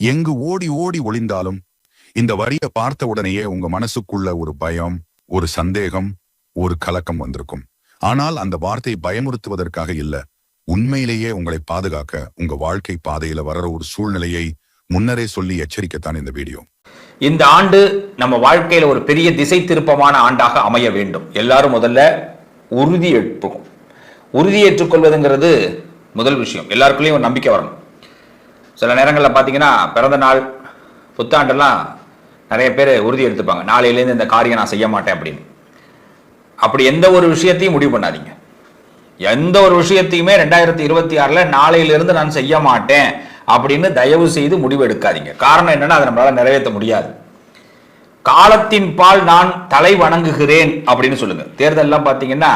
எங்கு ஓடி ஓடி ஒளிந்தாலும் இந்த வரியை பார்த்த உடனேயே உங்க மனசுக்குள்ள ஒரு பயம் ஒரு சந்தேகம் ஒரு கலக்கம் வந்திருக்கும். ஆனால் அந்த வார்த்தை பயமுறுத்துவதற்காக இல்ல. உண்மையிலேயே உங்களை பாதுகாக்க உங்க வாழ்க்கை பாதையில வர்ற ஒரு சூழ்நிலையை முன்னரே சொல்லி எச்சரிக்கத்தான் இந்த வீடியோ. இந்த ஆண்டு நம்ம வாழ்க்கையில ஒரு பெரிய திசை திருப்பமான ஆண்டாக அமைய வேண்டும். எல்லாரும் முதல்ல உறுதி எடுப்போம் உறுதி ஏற்றுக்கொள்வதுங்கிறது முதல் விஷயம். எல்லாருக்குள்ளேயும் ஒரு நம்பிக்கை வரணும். சில நேரங்களில் பார்த்தீங்கன்னா பிறந்த நாள் புத்தாண்டெல்லாம் நிறைய பேர் உறுதி எடுத்துப்பாங்க. நாளையிலேருந்து இந்த காரியம் நான் செய்ய மாட்டேன் அப்படின்னு. அப்படி எந்த ஒரு விஷயத்தையும் முடிவு பண்ணாதீங்க. எந்த ஒரு விஷயத்தையுமே ரெண்டாயிரத்தி இருபத்தி ஆறில் நாளையிலிருந்து நான் செய்ய மாட்டேன் அப்படின்னு தயவு செய்து முடிவு எடுக்காதீங்க. காரணம் என்னன்னா அதை நம்மளால் நிறைவேற்ற முடியாது. காலத்தின் பால் நான் தலை வணங்குகிறேன் அப்படின்னு சொல்லுங்க. தேர்தல்லாம் பார்த்தீங்கன்னா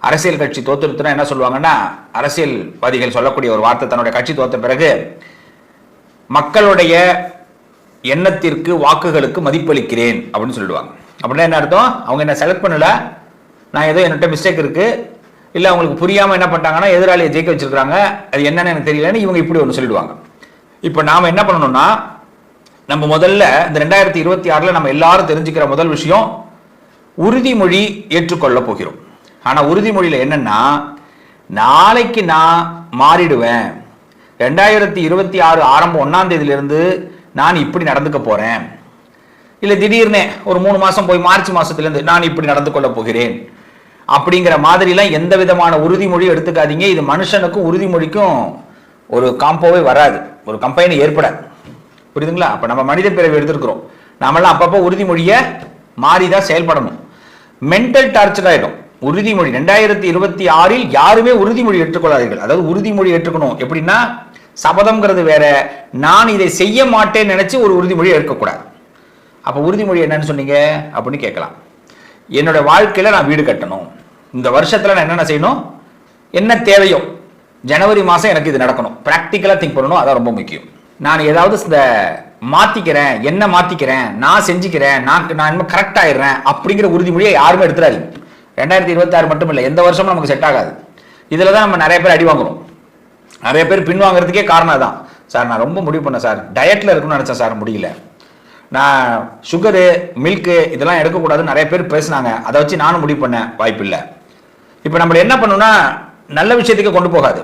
அரசியல் கட்சி தோத்துருத்துனா என்ன சொல்லுவாங்கன்னா அரசியல்வாதிகள் சொல்லக்கூடிய ஒரு வார்த்தை தன்னுடைய கட்சி தோத்த பிறகு மக்களுடைய எண்ணத்திற்கு வாக்குகளுக்கு மதிப்பளிக்கிறேன் அப்படின்னு சொல்லிடுவாங்க. அப்படின்னா என்ன அர்த்தம்? அவங்க என்ன செலக்ட் பண்ணல. நான் ஏதோ என்னட்ட மிஸ்டேக் இருக்கு. இல்லை அவங்களுக்கு புரியாமல் என்ன பண்ணிட்டாங்கன்னா எதிராளியை ஜெயிக்க வச்சிருக்காங்க அது என்னன்னு எனக்கு தெரியலன்னு இவங்க இப்படி ஒன்று சொல்லிடுவாங்க. இப்போ நாம் என்ன பண்ணணும்னா நம்ம முதல்ல இந்த ரெண்டாயிரத்தி இருபத்தி ஆறில் நம்ம எல்லாரும் தெரிஞ்சுக்கிற முதல் விஷயம் உறுதிமொழி ஏற்றுக்கொள்ள போகிறோம். ஆனால் உறுதிமொழியில் என்னன்னா நாளைக்கு நான் மாறிடுவேன். ரெண்டாயிரத்தி இருபத்தி ஆறு ஆரம்பம் ஒன்னாம் தேதியிலிருந்து நான் இப்படி நடந்துக்க போறேன். இல்ல திடீர்னு ஒரு மூணு மாசம் போய் மார்ச் மாதத்துலேருந்து நான் இப்படி நடந்து கொள்ள போகிறேன். அப்படிங்கிற மாதிரிலாம் எந்த விதமான உறுதிமொழி எடுத்துக்காதீங்க. இது மனுஷனுக்கும் உறுதிமொழிக்கும் ஒரு காம்போவே வராது. ஒரு கம்பெனி ஏற்படாது. புரியுதுங்களா? அப்ப நம்ம மனித பிறவி எடுத்திருக்கிறோம். நாமெல்லாம் அப்பப்போ உறுதிமொழியை மாறிதான் செயல்படணும். மென்டல் டார்ச்சர் ஆயிடும். உறுதிமொழி. ரெண்டாயிரத்தி இருபத்தி ஆறில் யாருமே உறுதிமொழி ஏற்றுக்கொள்ளாதீர்கள். அதாவது உறுதிமொழி ஏற்றுக்கணும். எப்படின்னா சபதம்ங்கிறது வேற. நான் இதை செய்ய மாட்டேன்னு நினைச்சு ஒரு உறுதிமொழி எடுக்கக்கூடாது அப்போ உறுதிமொழி என்னன்னு சொன்னீங்க? அப்படின்னு கேட்கலாம். என்னோட வாழ்க்கையில் நான் வீடு கட்டணும். இந்த வருஷத்தில் நான் என்னென்ன செய்யணும்? என்ன தேவையோ? ஜனவரி மாதம் எனக்கு இது நடக்கணும். ப்ராக்டிக்கலாக திங்க் பண்ணணும். அதான் ரொம்ப முக்கியம். நான் ஏதாவது இந்த மாற்றிக்கிறேன் என்ன மாற்றிக்கிறேன் நான் செஞ்சுக்கிறேன். நான் நான் இன்னும் கரெக்ட் ஆயிடுறேன். அப்படிங்கிற உறுதிமொழியை யாருமே எடுத்துடாதீங்க. ரெண்டாயிரத்தி இருபத்தாறு மட்டும் இல்லை. எந்த வருஷமும் நமக்கு செட் ஆகாது. இதில் தான் நம்ம நிறைய பேர் அடி வாங்குறோம். நிறைய பேர் பின்வாங்கிறதுக்கே காரணம் தான் சார் நான் ரொம்ப முடிவு பண்ணேன் சார். டயட்டில் இருக்கணும்னு நினைச்சேன் சார் முடியல. நான் சுகரு மில்க்கு இதெல்லாம் எடுக்கக்கூடாதுன்னு நிறைய பேர் பேசுனாங்க. அதை வச்சு நானும் முடிவு பண்ணேன் வாய்ப்பு இல்லை. இப்போ நம்மளை என்ன பண்ணணும்னா நல்ல விஷயத்துக்கு கொண்டு போகாது.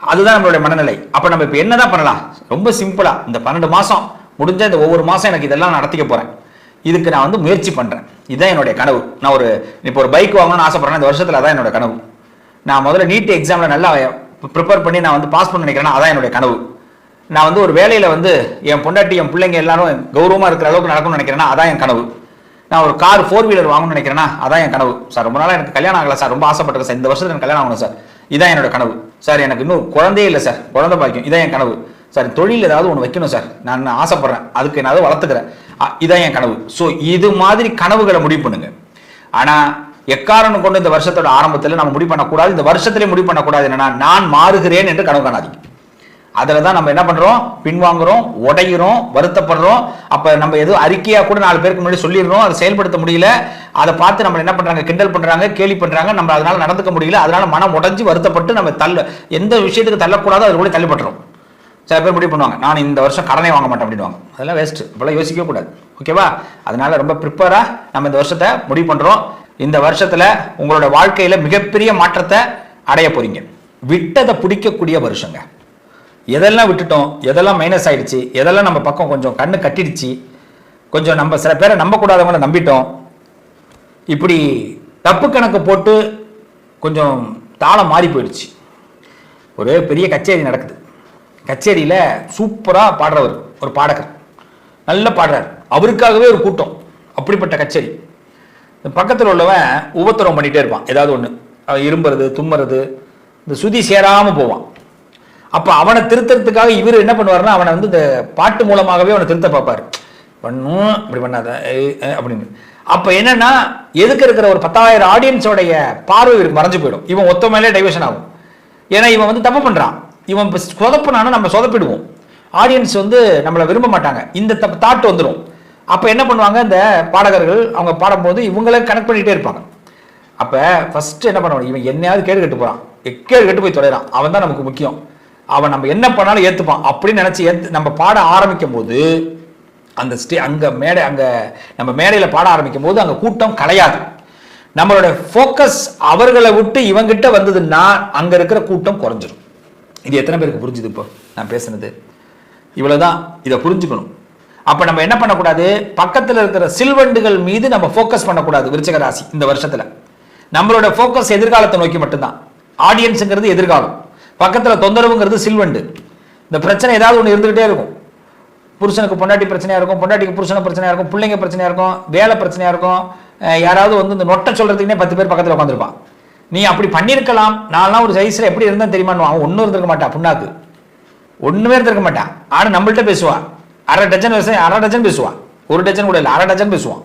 அதுதான் நம்மளுடைய மனநிலை. அப்போ நம்ம இப்போ என்ன தான் பண்ணலாம்? ரொம்ப சிம்பிளாக இந்த பன்னெண்டு மாதம் முடிஞ்ச இந்த ஒவ்வொரு மாதம் எனக்கு இதெல்லாம் நடத்திக்க போகிறேன் இதுக்கு நான் வந்து முயற்சி பண்ணுறேன் இதுதான் என்னுடைய கனவு. நான் ஒரு இப்போ ஒரு பைக் வாங்கணும்னு ஆசைப்பட்றேன். இந்த வருஷத்தில் அதான் என்னோட கனவு. நான் முதல்ல நீட் எக்ஸாமில் நல்லா ப்ரிப்பேர் பண்ணி நான் வந்து பாஸ் பண்ண நினைக்கிறேன்னா அதான் என்னுடைய கனவு. நான் வந்து ஒரு வேலையில் வந்து என் பொண்டாட்டி என் பிள்ளைங்க எல்லாரும் கௌரவமாக இருக்கிற அளவுக்கு நடக்கணும்னு நினைக்கிறேன்னா அதான் என் கனவு. நான் ஒரு கார் ஃபோர் வீலர் வாங்கணும்னு நினைக்கிறேன்னா அதான் என் கனவு. சார் ரொம்ப நாளாக எனக்கு கல்யாணம் ஆகலை சார். ரொம்ப ஆசைப்பட்டிருக்கேன் சார். இந்த வருஷத்துக்கு எனக்கு கல்யாணம் ஆகணும் சார். இதான் என்னோட கனவு. சார் எனக்கு இன்னும் குழந்தையே இல்லை சார். குழந்தை பாக்கியம். இதான் என் கனவு. சார் தொழில் ஏதாவது ஒன்று வைக்கணும் சார். நான் ஆசைப்பட்றேன். அதுக்கு நான் அதை வளர்த்துக்கிறேன். இதான் என் கனவு. ஸோ இது மாதிரி கனவுகளை முடிவு பண்ணுங்க. ஆனால் எக்காரணம் கொண்டு இந்த வருஷத்தோட ஆரம்பத்தில் நம்ம முடிவு பண்ணக்கூடாது இந்த வருஷத்திலே முடிவு பண்ணக்கூடாது என்னன்னா நான் மாறுகிறேன் என்று கனவு காணாதீங்க. அதில் தான் நம்ம என்ன பண்ணுறோம் பின்வாங்குறோம் உடையிறோம் வருத்தப்படுறோம். அப்போ நம்ம எதுவும் அறிக்கையாக கூட நாலு பேருக்கு முன்னாடி சொல்லிடுறோம் அதை செயல்படுத்த முடியல. அதை பார்த்து நம்ம என்ன பண்ணுறாங்க கிண்டல் பண்ணுறாங்க கேலி பண்ணுறாங்க நம்ம அதனால் நடந்துக்க முடியல. அதனால் மனம் உடஞ்சி வருத்தப்பட்டு நம்ம தள்ள எந்த விஷயத்துக்கு தள்ளக்கூடாதோ அது கூட தள்ளப்படுறோம் சில பேர் முடிவு பண்ணுவாங்க நான் இந்த வருஷம் கடனே வாங்க மாட்டேன் அப்படின்வாங்க அதெல்லாம் வேஸ்ட்டு இப்பெல்லாம் யோசிக்கவே கூடாது. ஓகேவா அதனால் ரொம்ப ப்ரிப்பேராக நம்ம இந்த வருஷத்தை முடிவு பண்ணுறோம் இந்த வருஷத்துல உங்களோட வாழ்க்கையில மிகப்பெரிய மாற்றத்தை அடைய போறீங்க. விட்டதை பிடிக்கக்கூடிய வருஷங்க. எதெல்லாம் விட்டுட்டோம் எதெல்லாம் மைனஸ் ஆயிடுச்சு எதெல்லாம் நம்ம பக்கம் கொஞ்சம் கண்ணு கட்டிடுச்சு கொஞ்சம் நம்ம சில பேரை நம்பக்கூடாதவங்கள நம்பிட்டோம். இப்படி தப்பு கணக்கு போட்டு கொஞ்சம் தாளம் மாறி போயிடுச்சு. ஒரு பெரிய கச்சேரி நடக்குது. கச்சேரியில் சூப்பராக பாடுறவர் ஒரு பாடகர். நல்ல பாடுறார். அவருக்காகவே ஒரு கூட்டம். அப்படிப்பட்ட கச்சேரி. பக்கத்தில் உள்ளவன் உபத்திரம் பண்ணிகிட்டே இருப்பான். ஏதாவது ஒன்று இரும்புறது தும்முறது இந்த சுதி சேராமல் போவான். அப்போ அவனை திருத்தறதுக்காக இவர் என்ன பண்ணுவார்னா அவனை வந்து இந்த பாட்டு மூலமாகவே அவனை திருத்த பார்ப்பார். பண்ணும் இப்படி பண்ணாத அப்படின்னு. அப்போ என்னன்னா எதுக்கு இருக்கிற ஒரு பத்தாயிரம் ஆடியன்ஸோடைய பார்வை இவருக்கு மறைஞ்சு போயிடும். இவன் ஒத்த மேலே டைவர்ஷன் ஆகும். ஏன்னா இவன் வந்து தப்பு பண்ணுறான் இவன் இப்போ சொதப்புனானா நம்ம சொதப்பிடுவோம். ஆடியன்ஸ் வந்து நம்மளை விரும்ப மாட்டாங்க. இந்த தாட் வந்துடும் அப்போ என்ன பண்ணுவாங்க இந்த பாடகர்கள் அவங்க பாடும்போது இவங்களே கனெக்ட் பண்ணிகிட்டே இருப்பாங்க. அப்போ ஃபஸ்ட்டு என்ன பண்ணுவாங்க இவன் என்னையாவது கேடு கட்டு போகிறான் எக்கேடு கட்டு போய் தொலைகிறான் அவன் தான் நமக்கு முக்கியம். அவன் நம்ம என்ன பண்ணாலும் ஏற்றுப்பான் அப்படின்னு நினச்சி ஏத்து நம்ம பாட ஆரம்பிக்கும் போது அந்த ஸ்டே அங்கே மேடை அங்கே நம்ம மேடையில் பாட ஆரம்பிக்கும் போது அங்கே கூட்டம் கலையாது. நம்மளோட ஃபோக்கஸ் அவர்களை விட்டு இவங்கிட்ட வந்ததுன்னா அங்கே இருக்கிற கூட்டம் குறைஞ்சிடும் இது எத்தனை பேருக்கு புரிஞ்சுது இப்போ? நான் பேசுனது. இவ்வளோதான் இதை புரிஞ்சுக்கணும். அப்ப நம்ம என்ன பண்ணக்கூடாது? பக்கத்துல இருக்கிற சில்வண்டுகள் மீது நம்ம ஃபோக்கஸ் பண்ணக்கூடாது விருச்சக ராசி இந்த வருஷத்துல. நம்மளோட ஃபோக்கஸ் எதிர்காலத்தை நோக்கி மட்டும்தான். ஆடியன்ஸுங்கிறது எதிர்காலம். பக்கத்துல தொந்தரவுங்கிறது சில்வண்டு. இந்த பிரச்சனை ஏதாவது ஒன்று இருந்துகிட்டே இருக்கும். புருஷனுக்கு பொண்டாட்டி பிரச்சனையா இருக்கும் பொண்டாட்டிக்கு புருஷன பிரச்சனையா இருக்கும் பிள்ளைங்க பிரச்சனையா இருக்கும் வேலை பிரச்சனையா இருக்கும். யாராவது வந்து இந்த நொட்டை சொல்றதுக்குனே பத்து பேர் பக்கத்தில் உட்காந்துருப்பான் நீ அப்படி பண்ணியிருக்கலாம். நான்லாம் ஒரு சைஸ்ல எப்படி இருந்தால் தெரியுமான்னு அவன் ஒன்றும் இருந்திருக்க மாட்டான் புண்ணாக்கு. ஒன்றுமே இருந்திருக்க மாட்டான். ஆனால் நம்மள்கிட்ட பேசுவான் அரை டஜன் விஷயம் அரை டஜன் பேசுவான் ஒரு டஜன் கூட இல்லை அரை டஜன் பேசுவான்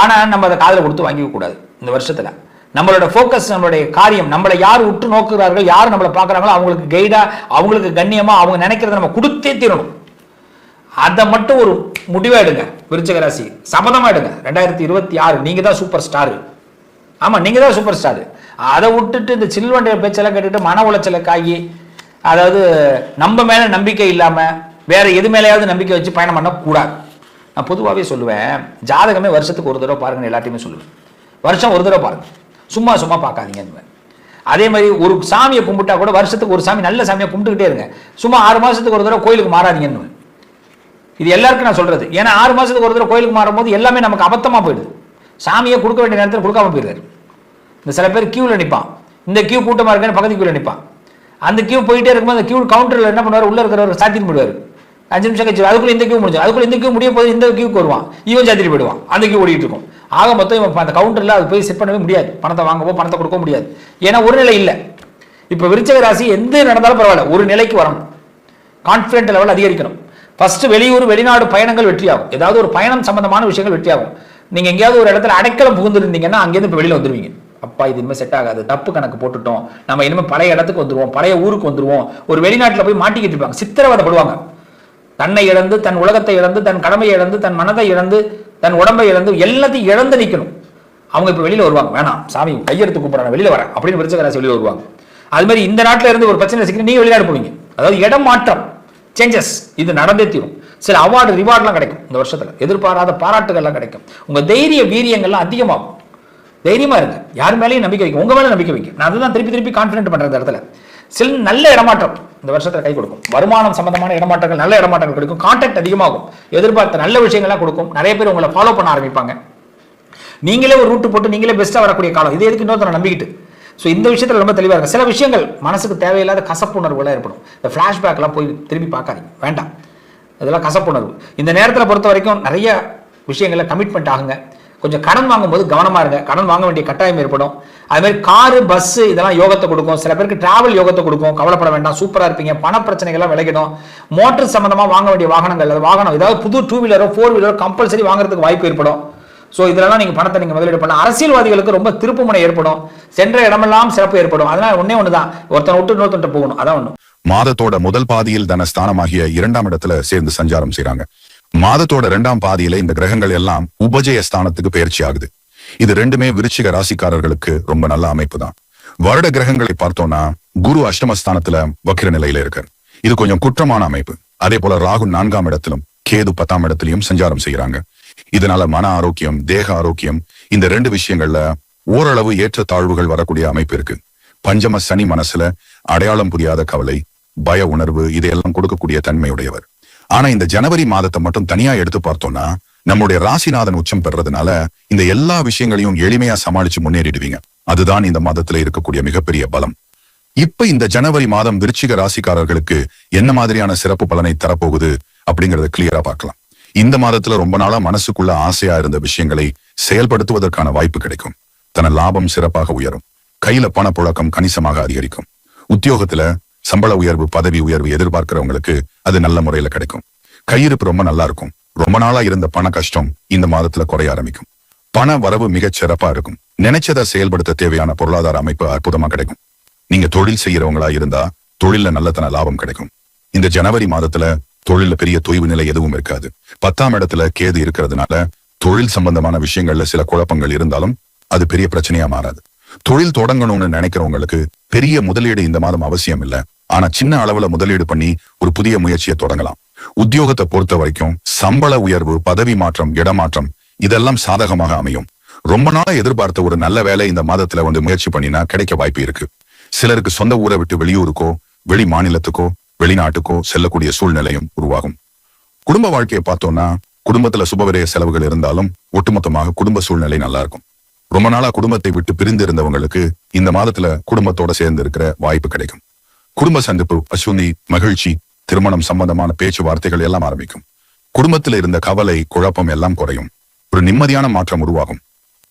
ஆனால் நம்ம அதை காதில் கொடுத்து வாங்கிக்கக்கூடாது இந்த வருஷத்தில். நம்மளோட ஃபோக்கஸ் நம்மளுடைய காரியம் நம்மளை யார் உற்று நோக்குகிறார்கள் யார் நம்மளை பார்க்குறாங்களோ அவங்களுக்கு கைடாக அவங்களுக்கு கண்ணியமாக அவங்க நினைக்கிறத நம்ம கொடுத்தே தீரணும். அதை மட்டும் ஒரு முடிவாக எடுங்க விருச்சக ராசி. சபதமா எடுங்க. ரெண்டாயிரத்தி இருபத்தி ஆறு நீங்கள் தான் சூப்பர் ஸ்டாரு ஆமாம் நீங்கள் தான் சூப்பர் ஸ்டாரு அதை விட்டுட்டு இந்த சில்வண்டைய பேச்செல்லாம் கேட்டுட்டு மன உளைச்சலுக்காகி அதாவது நம்ம மேலே நம்பிக்கை இல்லாமல் வேற எது மேலேயாவது நம்பிக்கை வச்சு பயணம் பண்ணக்கூடாது. நான் பொதுவாகவே சொல்லுவேன் ஜாதகமே வருஷத்துக்கு ஒரு தடவை பாருங்க எல்லாத்தையுமே சொல்லுவேன். வருஷம் ஒரு தடவை பாருங்க. சும்மா சும்மா பார்க்காதீங்க அதே மாதிரி ஒரு சாமியை கும்பிட்டா கூட வருஷத்துக்கு ஒரு சாமி நல்ல சாமியை கும்பிட்டுக்கிட்டே இருங்க. சும்மா ஆறு மாதத்துக்கு ஒரு தடவை கோயிலுக்கு மாறாதீங்கன்னு இது எல்லாருக்கும் நான் சொல்கிறது ஏன்னா ஆறு மாதத்துக்கு ஒரு தடவை கோயிலுக்கு மாறும்போது எல்லாமே நமக்கு அபத்தமாக போயிடுது. சாமியை கொடுக்க வேண்டிய நேரத்தில் கொடுக்காம போயிடுறாரு. இந்த சில பேர் கியூவில் நிற்பான் இந்த கியூ கூட்டமாக இருக்குன்னு பக்கத்து கியூல நிற்பான் அந்த கியூ போயிட்டே இருக்கும்போது அந்த கியூ கவுண்டரில் என்ன பண்ணுவார்? உள்ளே இருக்கிறவர் சாத்தியம் போடுவார் அஞ்சு நிமிஷம் கழிச்சு அதுக்குள்ள இந்த கியூ முடிஞ்சு அதுக்குள்ள இந்த கியூ முடிய போது இந்த கியூக்கு வருவான். இவன் சாத்திட்டு போயிடுவான். அந்த கியூ ஓடிட்டு இருக்கும். ஆக மொத்தம் இவன் அந்த கவுண்டர்ல அது போய் செட் பண்ணவே முடியாது. பணத்தை வாங்கவோ பணத்தை கொடுக்க முடியாது. ஏன்னா ஒரு நிலை இல்லை. இப்போ விருச்சக ராசி எந்த நடந்தாலும் பரவாயில்ல. ஒரு நிலைக்கு வரணும். Confident level அதிகரிக்கணும். ஃபர்ஸ்ட் வெளியூர் வெளிநாடு பயணங்கள் வெற்றியாகும். ஏதாவது ஒரு பயணம் சம்பந்தமான விஷயங்கள் வெற்றியாகும். நீங்கள் எங்கேயாவது ஒரு இடத்துல அடைக்கலம் புகுந்துருந்தீங்கன்னா அங்கேருந்து இப்போ வெளியில் வந்துருவீங்க. அப்பா இது இனிமேல் செட் ஆகாது. தப்பு கணக்கு போட்டுட்டோம். நம்ம இனிமேல் பழைய இடத்துக்கு வந்துருவோம். பழைய ஊருக்கு வந்துருவோம். ஒரு வெளிநாட்டில் போய் மாட்டிக்கிட்டு இருப்பாங்க. சித்திரவதைப்படுவாங்க தன்னை இழந்து தன் உலகத்தை இழந்து தன் கடமையை இழந்து தன் மனதை இழந்து தன் உடம்பை இழந்து எல்லாத்தையும் இழந்து நிற்கணும் அவங்க இப்போ வெளியில் வருவாங்க. வேணாம் சாமி கையெடுத்து கூப்பிட்றாங்க வெளியில் வரேன் அப்படின்னு விருச்சக ராசி வருவாங்க. அது மாதிரி இந்த நாட்டில் இருந்து ஒரு பிரச்சனை சிக்கிற நீங்கள் வெளிநாடு போவீங்க அதாவது இடம் மாற்றம் சேஞ்சஸ் இது நடந்தே தீரும். சில அவார்டு ரிவார்ட்லாம் கிடைக்கும் இந்த வருஷத்தில். எதிர்பாராத பாராட்டுகள்லாம் கிடைக்கும். உங்கள் தைரிய வீரியங்கள்லாம் அதிகமாகும். தைரியமாக இருங்க. யார் மேலேயும் நம்பிக்கை வைக்க உங்கள் மேலே நம்பிக்கை வைக்கும் நான் அதுதான் திருப்பி திருப்பி கான்ஃபிடென்ட் பண்ணுற இந்த இடத்துல. சில நல்ல இடமாற்றம் இந்த வருஷத்துல கை கொடுக்கும். வருமானம் சம்பந்தமான இடமாற்றங்கள் நல்ல இடமாற்றங்கள் கிடைக்கும். கான்டாக்ட் அதிகமாகும். எதிர்பார்த்த நல்ல விஷயங்கள்லாம் கொடுக்கும். நிறைய பேர் உங்களை ஃபாலோ பண்ண ஆரம்பிப்பாங்க. நீங்களே ஒரு ரூட் போட்டு நீங்களே பெஸ்ட்டாக வரக்கூடிய காலம். இது எதுக்கு இன்னொருத்தரை நம்பிக்கிட்டு? ஸோ இந்த விஷயத்தில் ரொம்ப தெளிவாக இருக்கும் சில விஷயங்கள் மனசுக்கு தேவையில்லாத கசப்புணர்வுகளாக ஏற்படும். இந்த ஃப்ளாஷ்பேக்லாம் போய் திரும்பி பார்க்காதீங்க. வேண்டாம். இதெல்லாம் கசப்புணர்வு. இந்த நேரத்தில் பொறுத்த வரைக்கும் நிறைய விஷயங்களில் கமிட்மெண்ட் ஆகுங்க. கொஞ்சம் கடன் வாங்கும்போது கவனமாக இருங்க. கடன் வாங்க வேண்டிய கட்டாயம் ஏற்படும். அது மாதிரி காரு பஸ் இதெல்லாம் யோகத்தை கொடுக்கும். சில பேருக்கு டிராவல் யோகத்தை கொடுக்கும். கவலைப்பட வேண்டாம். சூப்பராக இருப்பீங்க. பண பிரச்சனைகள்லாம் விலகிடும். மோட்டர் சம்மந்தமாக வாங்க வேண்டிய வாகனங்கள் அது வாகனம் ஏதாவது புது டூ வீலரோ ஃபோர் வீலரோ கம்பல்சரி வாங்குறதுக்கு வாய்ப்பு ஏற்படும். ஸோ இதெல்லாம் நீங்க பணத்தை நீங்க முதலீடு பண்ணலாம். அரசியல்வாதிகளுக்கு ரொம்ப திருப்புமுனை ஏற்படும். சென்ற இடமெல்லாம் சிறப்பு ஏற்படும். அதனால ஒன்று தான் ஒருத்தனை விட்டு இன்னொருத்தன் போகணும். அதான் ஒன்று மாதத்தோட முதல் பாதியில் தனஸ்தானமாகிய இரண்டாம் இடத்துல சேர்ந்து சஞ்சாரம் செய்றாங்க. மாதத்தோட இரண்டாம் பாதியில இந்த கிரகங்கள் எல்லாம் உபஜய ஸ்தானத்துக்கு பயிற்சி ஆகுது. இது ரெண்டுமே விருச்சிக ராசிக்காரர்களுக்கு ரொம்ப நல்ல அமைப்பு தான் வருட கிரகங்களை பார்த்தோம்னா குரு அஷ்டமஸ்தானத்துல வக்கிர நிலையில இருக்கார். இது கொஞ்சம் குற்றமான அமைப்பு. அதே போல ராகு நான்காம் இடத்திலும் கேது பத்தாம் இடத்திலையும் சஞ்சாரம் செய்யறாங்க இதனால மன ஆரோக்கியம் தேக ஆரோக்கியம் இந்த ரெண்டு விஷயங்கள்ல ஓரளவு ஏற்ற தாழ்வுகள் வரக்கூடிய அமைப்பு இருக்கு. பஞ்சம சனி மனசுல அடையாளம் புரியாத கவலை பய உணர்வு இதையெல்லாம் கொடுக்கக்கூடிய தன்மையுடையவர். ஆனா இந்த ஜனவரி மாதத்தை மட்டும் தனியா எடுத்து பார்த்தோம்னா நம்முடைய ராசிநாதன் உச்சம் பெறதுனால இந்த எல்லா விஷயங்களையும் எளிமையா சமாளிச்சு முன்னேறிடுவீங்க. அதுதான் இந்த மாதத்துல இருக்கக்கூடிய மிகப்பெரிய பலம். இப்ப இந்த ஜனவரி மாதம் விருச்சிக ராசிக்காரர்களுக்கு என்ன மாதிரியான சிறப்பு பலனை தரப்போகுது அப்படிங்கறத கிளியரா பார்க்கலாம். இந்த மாதத்துல ரொம்ப நாளா மனசுக்குள்ள ஆசையா இருந்த விஷயங்களை செயல்படுத்துவதற்கான வாய்ப்பு கிடைக்கும். தன லாபம் சிறப்பாக உயரும். கையில பணப்புழக்கம் கணிசமாக அதிகரிக்கும். உத்தியோகத்துல சம்பள உயர்வு பதவி உயர்வு எதிர்பார்க்கிறவங்களுக்கு அது நல்ல முறையில கிடைக்கும். கையிருப்பு ரொம்ப நல்லா இருக்கும். ரொம்ப நாளா இருந்த பண கஷ்டம் இந்த மாதத்துல குறைய ஆரம்பிக்கும். பண வரவு மிகச் சிறப்பா இருக்கும். நினைச்சதை செயல்படுத்த தேவையான பொருளாதார அமைப்பு அற்புதமா கிடைக்கும். நீங்க தொழில் செய்யறவங்களா இருந்தா தொழில்ல நல்லத்தன லாபம் கிடைக்கும். இந்த ஜனவரி மாதத்துல தொழில பெரிய தொய்வு நிலை எதுவும் இருக்காது. பத்தாம் இடத்துல கேது இருக்கிறதுனால தொழில் சம்பந்தமான விஷயங்கள்ல சில குழப்பங்கள் இருந்தாலும் அது பெரிய பிரச்சனையா மாறாது. தொழில் தொடங்கணும்னு நினைக்கிறவங்களுக்கு பெரிய முதலீடு இந்த மாதம் அவசியம் இல்ல. ஆனா சின்ன அளவுல முதலீடு பண்ணி ஒரு புதிய முயற்சியை தொடங்கலாம். உத்தியோகத்தை பொறுத்த வரைக்கும் சம்பள உயர்வு பதவி மாற்றம் இடமாற்றம் இதெல்லாம் சாதகமாக அமையும். ரொம்ப நாளா எதிர்பார்த்த ஒரு நல்ல வேலை இந்த மாதத்துல வந்து முயற்சி பண்ணினா கிடைக்க வாய்ப்பு இருக்கு. சிலருக்கு சொந்த ஊரை விட்டு வெளியூருக்கோ வெளி மாநிலத்துக்கோ வெளிநாட்டுக்கோ செல்லக்கூடிய சூழ்நிலையும் உருவாகும். குடும்ப வாழ்க்கையை பார்த்தோம்னா குடும்பத்துல சுபவிரய செலவுகள் இருந்தாலும் ஒட்டுமொத்தமாக குடும்ப சூழ்நிலை நல்லா இருக்கும். ரொம்ப நாளா குடும்பத்தை விட்டு பிரிந்து இருந்தவங்களுக்கு இந்த மாதத்துல குடும்பத்தோட சேர்ந்து இருக்கிற வாய்ப்பு கிடைக்கும். குடும்ப சந்திப்பு அசுனி மகிழ்ச்சி திருமணம் சம்பந்தமான பேச்சுவார்த்தைகள் எல்லாம் ஆரம்பிக்கும். குடும்பத்துல இருந்த கவலை குழப்பம் எல்லாம் குறையும். ஒரு நிம்மதியான மாற்றம் உருவாகும்.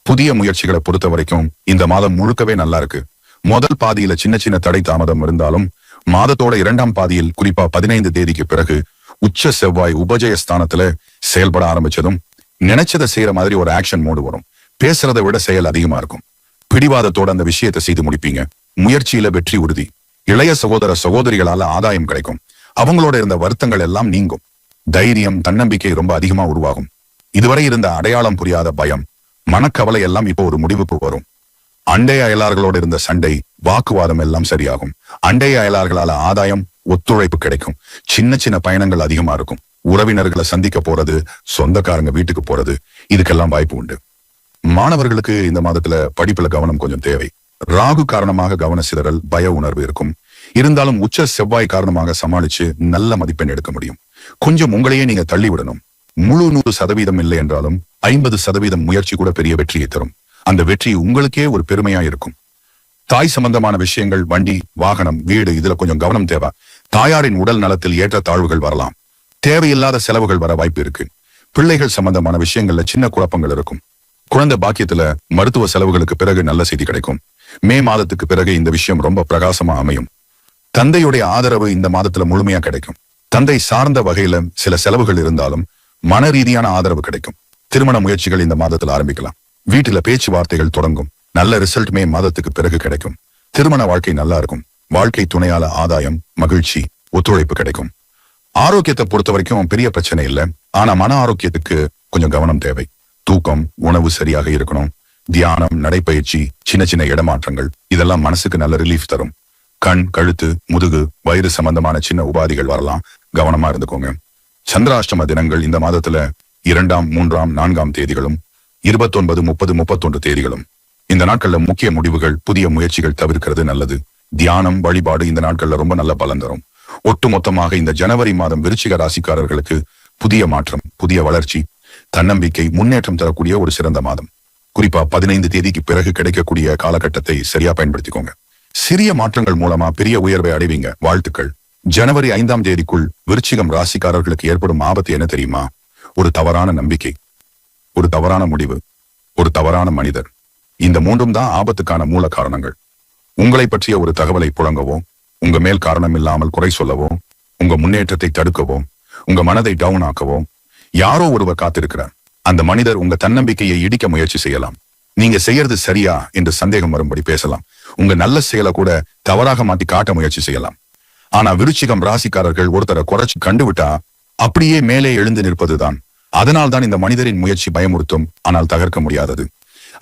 புதிய முயற்சிகளை பொறுத்த வரைக்கும் இந்த மாதம் முழுக்கவே நல்லா இருக்கு. முதல் பாதியில சின்ன சின்ன தடை தாமதம் இருந்தாலும் மாதத்தோட இரண்டாம் பாதியில் குறிப்பா பதினைந்து தேதிக்கு பிறகு உச்ச செவ்வாய் உபஜய ஸ்தானத்துல செயல்பட ஆரம்பிச்சதும் நினைச்சதை செய்யற மாதிரி ஒரு ஆக்ஷன் மோடு வரும். பேசுறதை விட செயல் அதிகமா இருக்கும். பிடிவாதத்தோட அந்த விஷயத்தை செய்து முடிப்பீங்க. முயற்சியில வெற்றி உறுதி. இளைய சகோதர சகோதரிகளால ஆதாயம் கிடைக்கும். அவங்களோட இருந்த வருத்தங்கள் எல்லாம் நீங்கும். தைரியம் தன்னம்பிக்கை ரொம்ப அதிகமா உருவாகும். இதுவரை இருந்த அடையாளம் புரியாத பயம் மனக்கவலை எல்லாம் இப்போ ஒரு முடிவுக்கு வரும். அண்டை அயலார்களோடு இருந்த சண்டை வாக்குவாதம் எல்லாம் சரியாகும். அண்டை அயலார்களால ஆதாயம் ஒத்துழைப்பு கிடைக்கும். சின்ன சின்ன பயணங்கள் அதிகமா இருக்கும். உறவினர்களை சந்திக்க போறது சொந்தக்காரங்க வீட்டுக்கு போறது இதுக்கெல்லாம் வாய்ப்பு உண்டு. மாணவர்களுக்கு இந்த மாதத்துல படிப்புல கவனம் கொஞ்சம் தேவை. ராகு காரணமாக கவன சிதறல் பய உணர்வு இருக்கும். இருந்தாலும் உச்ச செவ்வாய் காரணமாக சமாளிச்சு நல்ல மதிப்பெண் எடுக்க முடியும். கொஞ்சம் உங்களையே நீங்க தள்ளி விடணும் முழு நூறு சதவீதம் இல்லை என்றாலும் ஐம்பது சதவீதம் முயற்சி கூட பெரிய வெற்றியை தரும். அந்த வெற்றி உங்களுக்கே ஒரு பெருமையா இருக்கும். தாய் சம்பந்தமான விஷயங்கள் வண்டி வாகனம் வீடு இதுல கொஞ்சம் கவனம் தேவை. தாயாரின் உடல் நலத்தில் ஏற்ற தாழ்வுகள் வரலாம். தேவையில்லாத செலவுகள் வர வாய்ப்பு இருக்கு. பிள்ளைகள் சம்பந்தமான விஷயங்கள்ல சின்ன குழப்பங்கள் இருக்கும். குழந்தை பாக்கியத்துல மருத்துவ செலவுகளுக்கு பிறகு நல்ல செய்தி கிடைக்கும். மே மாதத்துக்கு பிறகு இந்த விஷயம் ரொம்ப பிரகாசமா அமையும். தந்தையுடைய ஆதரவு இந்த மாதத்துல முழுமையா கிடைக்கும். தந்தை சார்ந்த வகையில சில செலவுகள் இருந்தாலும் மன ரீதியான ஆதரவு கிடைக்கும். திருமண முயற்சிகள் இந்த மாதத்துல ஆரம்பிக்கலாம். வீட்டுல பேச்சுவார்த்தைகள் தொடங்கும். நல்ல ரிசல்ட் மே மாதத்துக்கு பிறகு கிடைக்கும். திருமண வாழ்க்கை நல்லா இருக்கும். வாழ்க்கை துணையால ஆதாயம் மகிழ்ச்சி ஒத்துழைப்பு கிடைக்கும். ஆரோக்கியத்தை பொறுத்த வரைக்கும் பெரிய பிரச்சனை இல்லை. ஆனா மன ஆரோக்கியத்துக்கு கொஞ்சம் கவனம் தேவை. தூக்கம் உணவு சரியாக இருக்கணும். தியானம் நடைப்பயிற்சி சின்ன சின்ன இடமாற்றங்கள் இதெல்லாம் மனசுக்கு நல்ல ரிலீஃப் தரும். கண் கழுத்து முதுகு வயிறு சம்பந்தமான சின்ன உபாதிகள் வரலாம். கவனமா இருந்துக்கோங்க. சந்திராஷ்டம தினங்கள் இந்த மாதத்துல இரண்டாம் மூன்றாம் நான்காம் தேதிகளும் இருபத்தொன்பது முப்பது முப்பத்தொன்று தேதிகளும். இந்த நாட்கள்ல முக்கிய முடிவுகள் புதிய முயற்சிகள் தவிர்க்கிறது நல்லது. தியானம் வழிபாடு இந்த நாட்கள்ல ரொம்ப நல்ல பலன் தரும். ஒட்டு மொத்தமாக இந்த ஜனவரி மாதம் விருச்சிக ராசிக்காரர்களுக்கு புதிய மாற்றம் புதிய வளர்ச்சி தன்னம்பிக்கை முன்னேற்றம் தரக்கூடிய ஒரு சிறந்த மாதம். குறிப்பா பதினைந்து தேதிக்கு பிறகு கிடைக்கக்கூடிய காலகட்டத்தை சரியா பயன்படுத்திக்கோங்க. சிறிய மாற்றங்கள் மூலமா பெரிய உயர்வை அடைவீங்க. வாழ்த்துக்கள். ஜனவரி ஐந்தாம் தேதிக்குள் விருச்சிகம் ராசிக்காரர்களுக்கு ஏற்படும் ஆபத்து என்ன தெரியுமா? ஒரு தவறான நம்பிக்கை. ஒரு தவறான முடிவு. ஒரு தவறான மனிதர். இந்த மூன்றும் தான் ஆபத்துக்கான மூல காரணங்கள். உங்களை பற்றிய ஒரு தகவலை புழங்கவோ உங்க மேல் காரணம் இல்லாமல் குறை சொல்லவோ உங்க முன்னேற்றத்தை தடுக்கவோ உங்க மனதை டவுன் ஆக்கவோ யாரோ ஒருவர் காத்திருக்கிறார். அந்த மனிதர் உங்க தன்னம்பிக்கையை இடிக்க முயற்சி செய்யலாம். நீங்க செய்யறது சரியா என்று சந்தேகம் வரும்படி பேசலாம். உங்க நல்ல செயலை கூட தவறாக மாத்தி காட்ட முயற்சி செய்யலாம். ஆனா விருச்சிகம் ராசிக்காரர்கள் ஒருத்தரை குறைச்சு கண்டுவிட்டா அப்படியே மேலே எழுந்து நிற்பதுதான். அதனால் தான் இந்த மனிதரின் முயற்சி பயமுறுத்தும் ஆனால் தகர்க்க முடியாதது.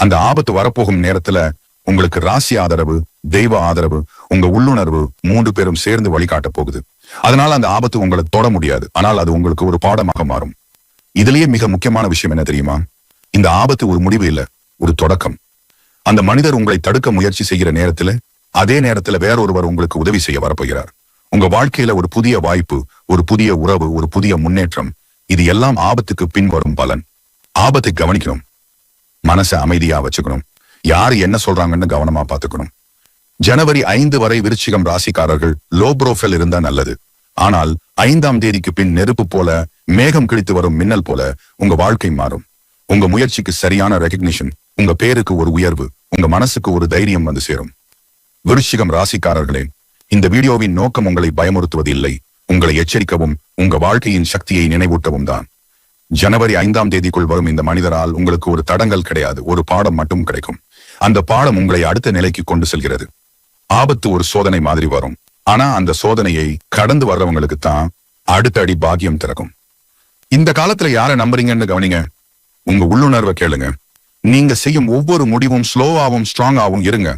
அந்த ஆபத்து வரப்போகும் நேரத்துல உங்களுக்கு ராசி ஆதரவு தெய்வ ஆதரவு உங்க உள்ளுணர்வு மூன்று பேரும் சேர்ந்து வழிகாட்ட போகுது. அதனால அந்த ஆபத்து உங்களை தொட முடியாது. ஆனால் அது உங்களுக்கு ஒரு பாடமாக மாறும். இதுலயே மிக முக்கியமான விஷயம் என்ன தெரியுமா? இந்த ஆபத்து ஒரு முடிவு இல்ல ஒரு தொடக்கம். அந்த மனிதர் உங்களை தடுக்க முயற்சி செய்கிற நேரத்துல அதே நேரத்துல வேறொருவர் உங்களுக்கு உதவி செய்ய வரப்போகிறார். உங்க வாழ்க்கையில ஒரு புதிய வாய்ப்பு ஒரு புதிய உறவு ஒரு புதிய முன்னேற்றம் இது எல்லாம் ஆபத்துக்கு பின் வரும் பலன். ஆபத்தை கவனிக்கணும். மனசை அமைதியா வச்சுக்கணும். யார் என்ன சொல்றாங்கன்னு கவனமா பாத்துக்கணும் ஜனவரி ஐந்து வரை விருச்சிகம் ராசிக்காரர்கள் லோ ப்ரோஃபைல் இருந்தா நல்லது. ஆனால் ஐந்தாம் தேதிக்கு பின் நெருப்பு போல மேகம் கிழித்து வரும் மின்னல் போல உங்க வாழ்க்கை மாறும். உங்க முயற்சிக்கு சரியான ரெகக்னிஷன் உங்க பேருக்கு ஒரு உயர்வு உங்க மனசுக்கு ஒரு தைரியம் வந்து சேரும். விருச்சிகம் ராசிக்காரர்களே இந்த வீடியோவின் நோக்கம் உங்களை பயமுறுத்துவது இல்லை உங்களை எச்சரிக்கவும் உங்க வாழ்க்கையின் சக்தியை நினைவூட்டவும் தான். ஜனவரி ஐந்தாம் தேதிக்குள் வரும் இந்த மனிதரால் உங்களுக்கு ஒரு தடங்கல் கிடையாது ஒரு பாடம் மட்டும் கிடைக்கும். அந்த பாடம் உங்களை அடுத்த நிலைக்கு கொண்டு செல்கிறது. ஆபத்து ஒரு சோதனை மாதிரி வரும். ஆனா அந்த சோதனையை கடந்து வர்றவங்களுக்கு தான் அடுத்த அடி பாக்கியம் திறக்கும். இந்த காலத்துல யாரை நம்புறீங்கன்னு கவனிங்க. உங்க உள்ளுணர்வை கேளுங்க. நீங்க செய்யும் ஒவ்வொரு முடிவும் ஸ்லோவாவும் ஸ்ட்ராங்காவும் இருங்க.